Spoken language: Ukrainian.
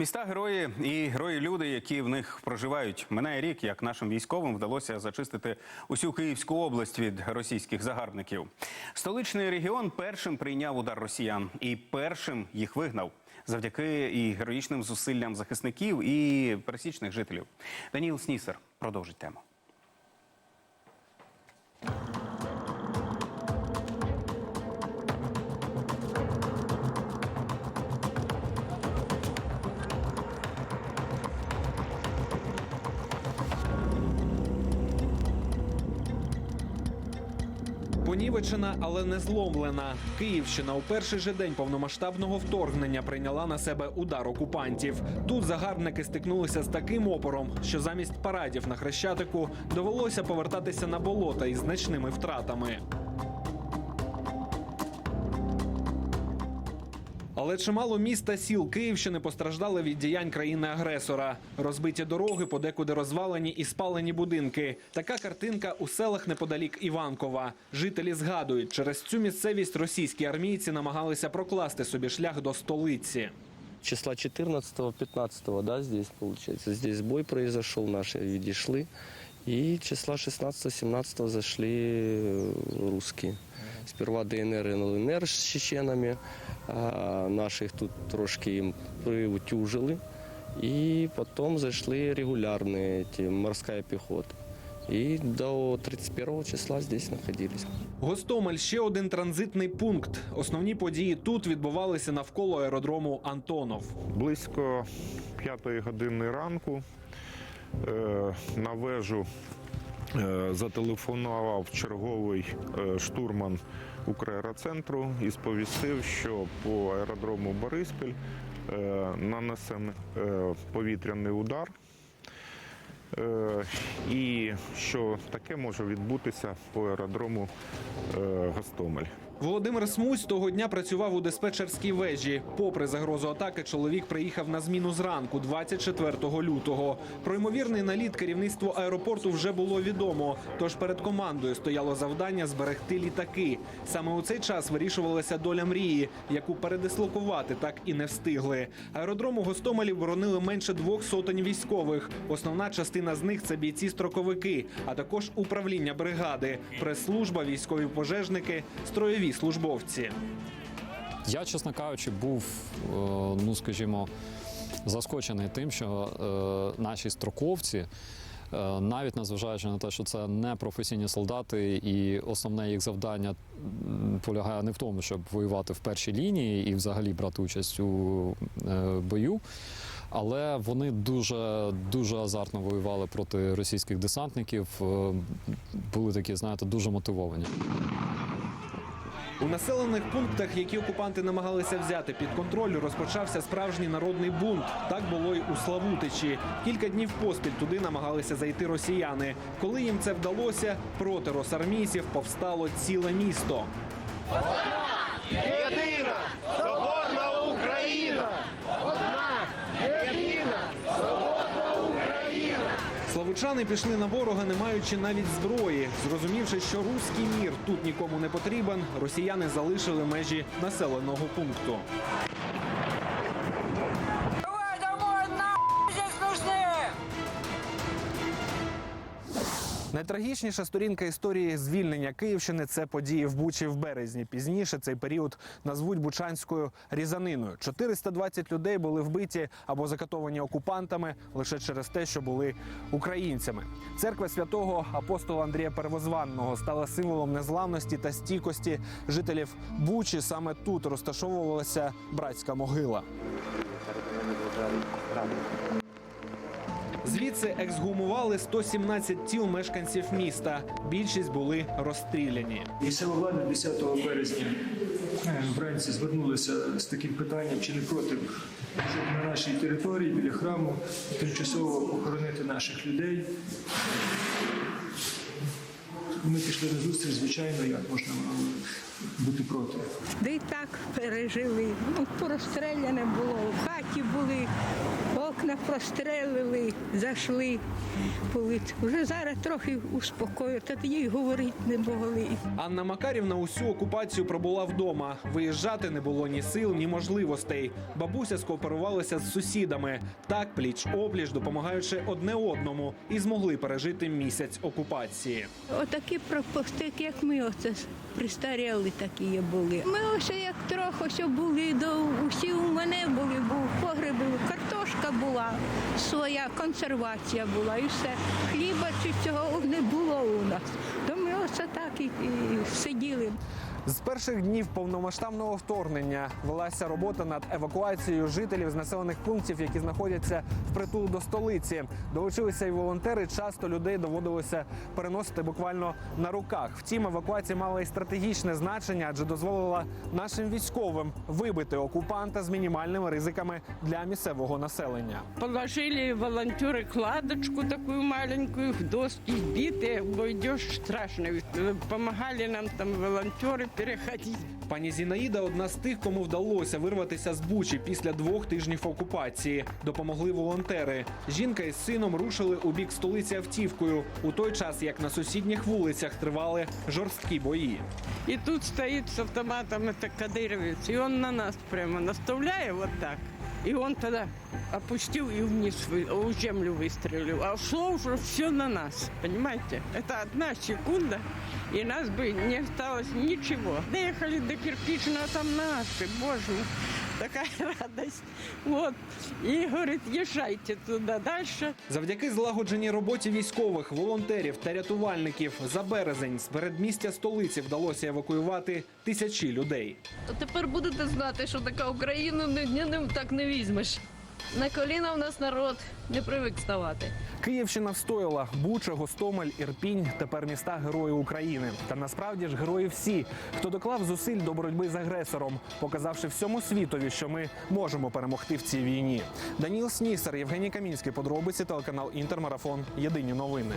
Міста герої і герої люди, які в них проживають. Минає рік, як нашим військовим вдалося зачистити усю Київську область від російських загарбників. Столичний регіон першим прийняв удар росіян і першим їх вигнав завдяки і героїчним зусиллям захисників і пересічних жителів. Даніл Снісер продовжить тему. Понівечена, але не зломлена. Київщина у перший же день повномасштабного вторгнення прийняла на себе удар окупантів. Тут загарбники стикнулися з таким опором, що замість парадів на хрещатику довелося повертатися на болота із значними втратами. Але чимало міст та сіл Київщини постраждали від діянь країни-агресора. Розбиті дороги, подекуди розвалені і спалені будинки. Така картинка у селах неподалік Іванкова. Жителі згадують, через цю місцевість російські армійці намагалися прокласти собі шлях до столиці. числа 14-15, да, здесь получается. Здесь бой произошел, наши відійшли. И числа 16-17 зашли э, русские. Сперва ДНР и ЛНР с чеченами, а наших тут трошки їм приутюжили. І потім зайшли регулярні эти, морська піхота. І до 31 числа здесь находились. Гостомель ще один транзитний пункт. Основні події тут відбувалися навколо аеродрому Антонов. Близько п'ятої години ранку е, на вежу е, зателефонував черговий е, штурман Украероцентру і сповістив, що по аеродрому Бориспіль е, нанесений е, повітряний удар. Е, І що таке може відбутися по аеродрому е, Гостомель. Володимир Смусь того дня працював у диспетчерській вежі. Попри загрозу атаки, чоловік приїхав на зміну зранку, 24 лютого. Про ймовірний наліт керівництву аеропорту вже було відомо. Тож перед командою стояло завдання зберегти літаки. Саме у цей час вирішувалася доля мрії, яку передислокувати так і не встигли. Аеродром у Гостомелі боронили менше двох сотень військових. Основна частина з них це бійці-строковики, а також управління бригади, прес-служба, військові пожежники, строєві службовці. Я, чесно кажучи, був, е, ну скажімо, заскочений тим, що е, наші строковці, е, навіть незважаючи на те, що це не професійні солдати, і основне їх завдання полягає не в тому, щоб воювати в першій лінії і взагалі брати участь у бою. Але вони дуже дуже азартно воювали проти російських десантників. Були такі, знаєте, дуже мотивовані. У населених пунктах, які окупанти намагалися взяти під контроль, розпочався справжній народний бунт. Так було й у Славутичі. Кілька днів поспіль туди намагалися зайти росіяни. Коли їм це вдалося, проти росармійців повстало ціле місто. Єдина соборна Україна! Одна єдина соборна Україна! Славучани пішли на ворога, не маючи навіть зброї. Зрозумівши, що руський мір тут нікому не потрібен, росіяни залишили межі населеного пункту. Найтрагічніша сторінка історії звільнення Київщини це події в Бучі в березні. Пізніше цей період назвуть Бучанською різаниною. 420 людей були вбиті або закатовані окупантами лише через те, що були українцями. Церква святого апостола Андрія Первозванного стала символом незламності та стійкості жителів Бучі. Саме тут розташовувалася братська могила. Звідси ексгумували 117 тіл мешканців міста. Більшість були розстріляні. Місцева влада 10 березня е, вранці звернулися з таким питанням, чи не проти, щоб на нашій території біля храму тимчасово похоронити наших людей. Ми пішли на зустріч, звичайно, як можна бути проти. Да і так пережили. Ну, порозстріляне було, в хаті були, окна вікна прострелили, зайшли по. Вже зараз трохи успокоїли, та тоді й говорити не могли. Анна Макарівна усю окупацію пробула вдома. Виїжджати не було ні сил, ні можливостей. Бабуся скооперувалася з сусідами, так пліч опліч, допомагаючи одне одному, і змогли пережити місяць окупації. Отакі пропустики, як ми оце пристаріли такі були. Ми ось як трохи що були, до усі у мене були, був погреб, картошка була, своя консервація була і все. Хліба чи цього не було у нас. То ми оце так і, і сиділи. З перших днів повномасштабного вторгнення велася робота над евакуацією жителів з населених пунктів, які знаходяться впритул до столиці. Долучилися і волонтери. Часто людей доводилося переносити буквально на руках. Втім, евакуація мала і стратегічне значення, адже дозволила нашим військовим вибити окупанта з мінімальними ризиками для місцевого населення. Положили волонтеры кладочку такую маленькую, в доски биты, бо идешь страшно. Ведь, э, Помогали нам там волонтеры переходить. Пані Зінаїда одна з тих, кому вдалося вирватися з Бучі після двох тижнів окупації. Допомогли волонтери. Жінка із сином рушили у бік столиці автівкою у той час, як на сусідніх вулицях тривали жорсткі бої. І тут стоїть з автоматом та кадыровец, і он на нас прямо наставляє отак. так. И он тогда опустил и вниз, вы- в землю выстрелил. А шло уже все на нас, понимаете? Это одна секунда, и нас бы не осталось ничего. Доехали до кирпичного, там наши, боже мой. Такая радость. Вот. И говорит, езжайте туда дальше. Завдяки злагодженій роботі військових, волонтерів та рятувальників за березень з передмістя столиці вдалося евакуювати тисячі людей. Тепер будете знати, що така Україна не, не, не так не візьмеш. На коліна в нас народ не привик ставати. Київщина встояла Буча, Гостомель, Ірпінь тепер міста герої України. Та насправді ж герої всі, хто доклав зусиль до боротьби з агресором, показавши всьому світові, що ми можемо перемогти в цій війні. Даніл Снісер, Євгеній Камінський, подробиці телеканал Інтермарафон. Єдині новини.